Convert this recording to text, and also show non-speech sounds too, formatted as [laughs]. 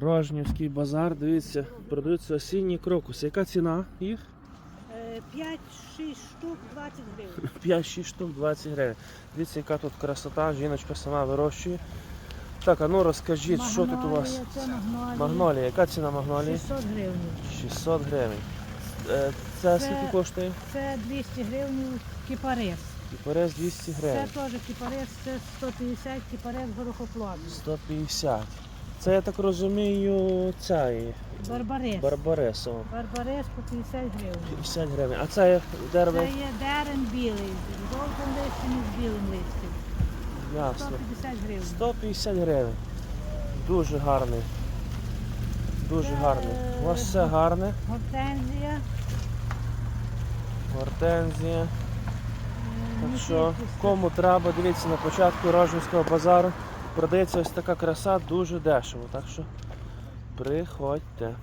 Рожнівський базар, дивіться, продаються осінні крокуси. Яка ціна їх? 5-6 штук 20 гривень. [laughs] 5-6 штук 20 гривень. Дивіться, яка тут красота, жіночка сама вирощує. Так, а ну розкажіть, що тут у вас? Це магнолія. Магнолія. Яка ціна магнолії? 600 гривень. 600 гривень. Е, Це Це- скільки коштує? Це 200 гривень кіпарис. Кіпарес 200 гривень. Це теж кіпарис, це 150 кіпарис горохоплодний. 150. Це я так розумію, цей Барбарис. Барбаресово. Барбарис по 50 гривень. 50 гривень. А це дерево Це є дерен білий, з жовтим листям і з білим листям. ясно. 150 гривень. 150 гривень. Дуже гарний. Дуже Це, гарний. У вас все гарне. Гортензія. Гортензія. е, Так що, кому треба, дивіться на початку Рожнівського базару. Продається ось така краса дуже дешево. Так що приходьте.